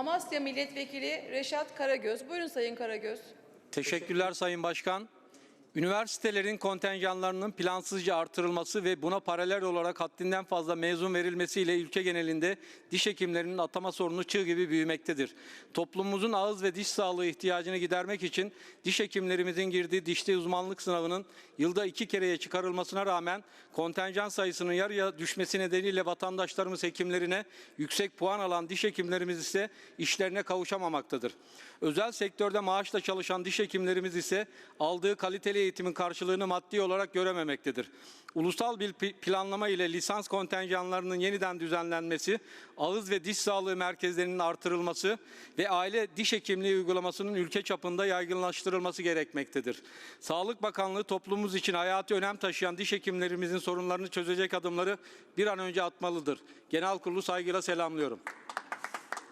Amasya Milletvekili Reşat Karagöz. Buyurun Sayın Karagöz. Teşekkürler Sayın Başkan. Üniversitelerin kontenjanlarının plansızca artırılması ve buna paralel olarak haddinden fazla mezun verilmesiyle ülke genelinde diş hekimlerinin atama sorunu çığ gibi büyümektedir. Toplumumuzun ağız ve diş sağlığı ihtiyacını gidermek için diş hekimlerimizin girdiği dişli uzmanlık sınavının yılda iki kereye çıkarılmasına rağmen kontenjan sayısının yarıya düşmesi nedeniyle vatandaşlarımız hekimlerine yüksek puan alan diş hekimlerimiz ise işlerine kavuşamamaktadır. Özel sektörde maaşla çalışan diş hekimlerimiz ise aldığı kaliteli eğitimin karşılığını maddi olarak görememektedir. Ulusal bir planlama ile lisans kontenjanlarının yeniden düzenlenmesi, ağız ve diş sağlığı merkezlerinin artırılması ve aile diş hekimliği uygulamasının ülke çapında yaygınlaştırılması gerekmektedir. Sağlık Bakanlığı toplumumuz için hayati önem taşıyan diş hekimlerimizin sorunlarını çözecek adımları bir an önce atmalıdır. Genel kurulu saygıyla selamlıyorum.